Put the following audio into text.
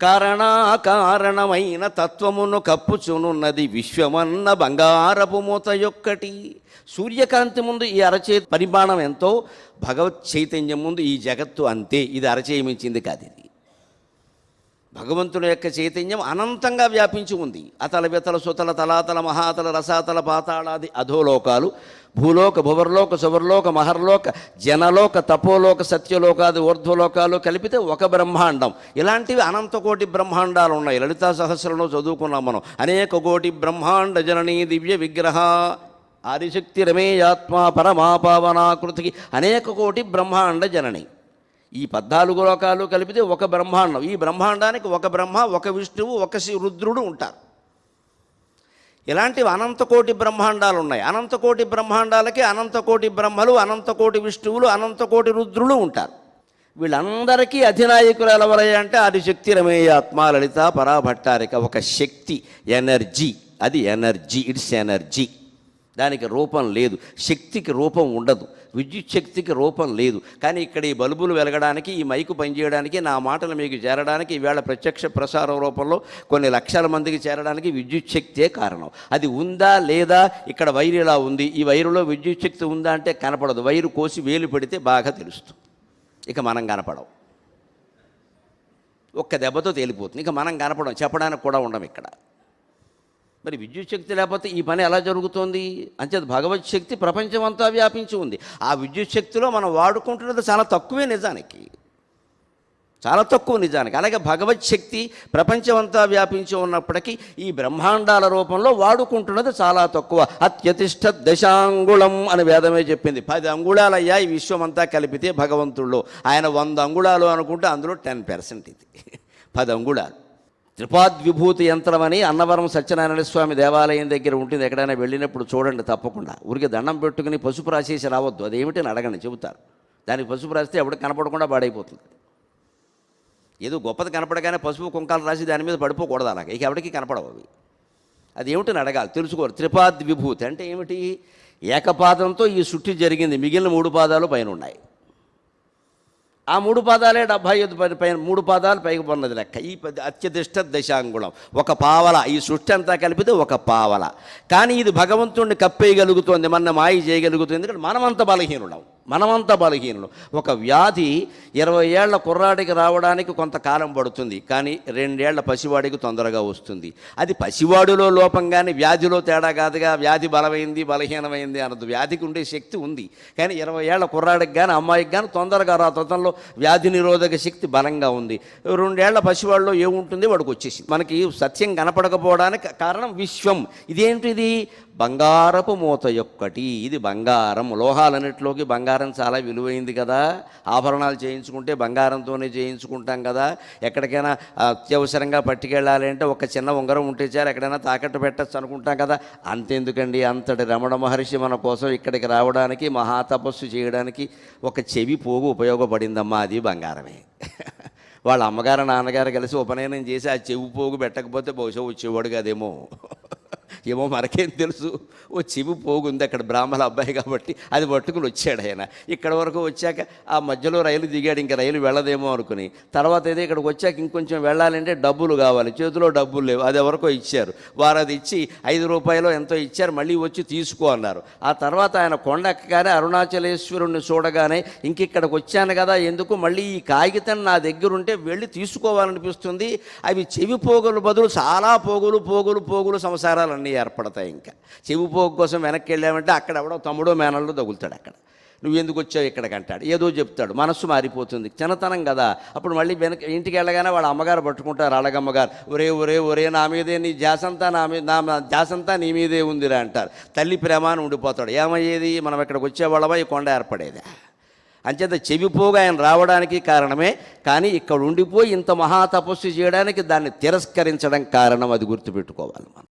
కారణాకారణమైన తత్వమును కప్పుచునున్నది విశ్వమన్న బంగారపు మూత యొక్కటి. సూర్యకాంతి ముందు ఈ అరచే పరిమాణం ఎంతో భగవత్ చైతన్యం ముందు ఈ జగత్తు అంతే. ఇది అరచేయమించింది కాదు ఇది. భగవంతుని యొక్క చైతన్యం అనంతంగా వ్యాపించి ఉంది. అతల వితల సుతల తలాతల మహాతల రసాతల పాతాళాది అధోలోకాలు భూలోక భువర్లోక సువర్లోక మహర్లోక జనలోక తపోలోక సత్యలోకాది ఊర్ధ్వలోకాలు కలిపితే ఒక బ్రహ్మాండం. ఇలాంటివి అనంత కోటి బ్రహ్మాండాలు ఉన్నాయి. లలితా సహస్రంలో చదువుకున్నాం మనం. అనేక కోటి బ్రహ్మాండ జననీ దివ్య విగ్రహ ఆదిశక్తి రమేయాత్మ పరమాపావనాకృతికి అనేక కోటి బ్రహ్మాండ జనని. ఈ పద్నాలుగు లోకాలు కలిపితే ఒక బ్రహ్మాండం. ఈ బ్రహ్మాండానికి ఒక బ్రహ్మ ఒక విష్ణువు ఒక శ్రీ రుద్రుడు ఉంటారు. ఇలాంటివి అనంతకోటి బ్రహ్మాండాలు ఉన్నాయి. అనంతకోటి బ్రహ్మాండాలకి అనంతకోటి బ్రహ్మలు అనంతకోటి విష్ణువులు అనంతకోటి రుద్రులు ఉంటారు. వీళ్ళందరికీ అధినాయకులు ఎవరయ్యా అంటే ఆదిశక్తి రమేయాత్మ లలిత పరాభట్టారిక ఒక శక్తి ఎనర్జీ. అది ఎనర్జీ ఇట్స్ ఎనర్జీ. దానికి రూపం లేదు. శక్తికి రూపం ఉండదు. విద్యుత్ శక్తికి రూపం లేదు. కానీ ఇక్కడ ఈ బల్బులు వెలగడానికి ఈ మైకు పనిచేయడానికి నా మాటలు మీకు చేరడానికి ఈవేళ ప్రత్యక్ష ప్రసారం రూపంలో కొన్ని లక్షల మందికి చేరడానికి విద్యుత్ శక్తే కారణం. అది ఉందా లేదా? ఇక్కడ వైరు ఇలా ఉంది. ఈ వైరులో విద్యుత్ శక్తి ఉందా అంటే కనపడదు. వైరు కోసి వేలు పెడితే బాగా తెలుస్తుంది. ఇక మనం కనపడం ఒక్క దెబ్బతో తేలిపోతుంది. ఇక మనం కనపడం చెప్పడానికి కూడా ఉండం ఇక్కడ. మరి విద్యుత్ శక్తి లేకపోతే ఈ పని ఎలా జరుగుతోంది? అంచేత భగవత్ శక్తి ప్రపంచమంతా వ్యాపించి ఉంది. ఆ విద్యుత్ శక్తిలో మనం వాడుకుంటున్నది చాలా తక్కువే నిజానికి. చాలా తక్కువ నిజానికి. అలాగే భగవత్ శక్తి ప్రపంచమంతా వ్యాపించి ఉన్నప్పటికీ ఈ బ్రహ్మాండాల రూపంలో వాడుకుంటున్నది చాలా తక్కువ. అత్యతిష్ట దశాంగుళం అని వేదమే చెప్పింది. పది అంగుళాలయ్యా ఈ విశ్వమంతా కలిపితే భగవంతుడు ఆయన వంద అంగుళాలు అనుకుంటే అందులో టెన్ పర్సెంట్ ఇది. పది అంగుళాలు. త్రిపాద్విభూతి యంత్రం అని అన్నవరం సత్యనారాయణ స్వామి దేవాలయం దగ్గర ఉంటుంది. ఎక్కడైనా వెళ్ళినప్పుడు చూడండి తప్పకుండా. ఊరికి దండం పెట్టుకుని పసుపు రాసేసి రావద్దు. అదేమిటని అడగండి చెబుతారు. దానికి పసుపు రాస్తే ఎవరికి కనపడకుండా పాడైపోతుంది. ఏదో గొప్పది కనపడగానే పసుపు కుంకాలు రాసి దాని మీద పడిపోకూడదు అలాగే. ఇక ఎవరికి కనపడవు అవి. అది ఏమిటని అడగాలి. తెలుసుకోరు. త్రిపాద్ విభూతి అంటే ఏమిటి? ఏకపాదంతో ఈ సుట్టి జరిగింది. మిగిలిన మూడు పాదాలు పైన ఉన్నాయి. ఆ మూడు పాదాలే డెబ్భై ఐదు పైన మూడు పాదాలు పైకి పన్నది లెక్క. ఈ అత్యధిష్ట దశాంగుళం. ఒక పావల. ఈ సృష్టి అంతా కలిపితే ఒక పావల. కానీ ఇది భగవంతుణ్ణి కప్పేయగలుగుతోంది మన మాయ చేయగలుగుతుంది. ఎందుకంటే మనమంత బలహీనుడం మనమంతా బలహీనులు. ఒక వ్యాధి ఇరవై ఏళ్ళ కుర్రాడికి రావడానికి కొంతకాలం పడుతుంది కానీ రెండేళ్ళ పసివాడికి తొందరగా వస్తుంది. అది పసివాడిలో లోపం కానీ వ్యాధిలో తేడా కాదుగా వ్యాధి బలమైంది బలహీనమైంది అన్నది. వ్యాధికి ఉండే శక్తి ఉంది కానీ ఇరవై ఏళ్ళ కుర్రాడికి కానీ అమ్మాయికి కానీ తొందరగా రా తొందరలో వ్యాధి నిరోధక శక్తి బలంగా ఉంది. రెండేళ్ళ పసివాడిలో ఏముంటుంది? వాడికి వచ్చేసి మనకి సత్యం కనపడకపోవడానికి కారణం విశ్వం. ఇదేంటిది? బంగారపు మూత యొక్కటి ఇది బంగారం. లోహాలన్నిటిలోకి బంగారం బంగారం చాలా విలువైంది కదా. ఆభరణాలు చేయించుకుంటే బంగారంతోనే చేయించుకుంటాం కదా. ఎక్కడికైనా అత్యవసరంగా పట్టుకెళ్ళాలి అంటే ఒక చిన్న ఉంగరం ఉంటే చాలు ఎక్కడైనా తాకట్టు పెట్టచ్చు అనుకుంటాం కదా. అంతెందుకండి? అంతటి రమణ మహర్షి మన కోసం ఇక్కడికి రావడానికి మహాతపస్సు చేయడానికి ఒక చెవి పోగు ఉపయోగపడిందమ్మా అది బంగారమే. వాళ్ళ అమ్మగారు నాన్నగారు కలిసి ఉపనయనం చేసి ఆ చెవి పోగు పెట్టకపోతే బహుశా వచ్చేవాడు కదేమో. ఏమో మనకేం తెలుసు. ఓ చెవి పోగుంది అక్కడ బ్రాహ్మణ అబ్బాయి కాబట్టి అది పట్టుకుని వచ్చాడు ఆయన. ఇక్కడ వరకు వచ్చాక ఆ మధ్యలో రైలు దిగాడు ఇంకా రైలు వెళ్ళదేమో అనుకుని. తర్వాత అయితే ఇక్కడికి వచ్చాక ఇంకొంచెం వెళ్ళాలంటే డబ్బులు కావాలి. చేతిలో డబ్బులు లేవు. అది ఎవరికో ఇచ్చారు. వారు అది ఇచ్చి ఐదు రూపాయలు ఎంతో ఇచ్చారు. మళ్ళీ వచ్చి తీసుకో అన్నారు. ఆ తర్వాత ఆయన కొండ ఎక్కగానే అరుణాచలేశ్వరుణ్ణి చూడగానే ఇంక ఇక్కడికి వచ్చాను కదా ఎందుకు? మళ్ళీ ఈ కాగితం నా దగ్గర ఉంటే వెళ్ళి తీసుకోవాలనిపిస్తుంది. అవి చెవి పోగులు బదులు చాలా పోగులు పోగులు పోగులు సంసారాలన్నీ ఏర్పడతాయి ఇంకా. చెవిపోక కోసం వెనక్కి వెళ్ళామంటే అక్కడ ఎవడో తమ్ముడో మేనల్లో తగులుతాడు అక్కడ. నువ్వు ఎందుకు వచ్చావు ఇక్కడికి అంటాడు ఏదో చెప్తాడు. మనస్సు మారిపోతుంది. చిన్నతనం కదా. అప్పుడు మళ్ళీ వెనక ఇంటికి వెళ్ళగానే వాళ్ళ అమ్మగారు పట్టుకుంటారు. అడగమ్మగారు ఒరే ఒరే ఒరే నా మీదే నీ జాసంతా నా మీద నా జాసంతా నీ మీదే ఉందిరా అంటారు. తల్లి ప్రేమాన్ని ఉండిపోతాడు. ఏమయ్యేది? మనం ఇక్కడికి వచ్చేవాళ్ళమా? ఈ కొండ ఏర్పడేది? అంచేత చెవిపోగా ఆయన రావడానికి కారణమే కానీ ఇక్కడ ఉండిపోయి ఇంత మహా తపస్సు చేయడానికి దాన్ని తిరస్కరించడం కారణం అది గుర్తుపెట్టుకోవాలి మనం.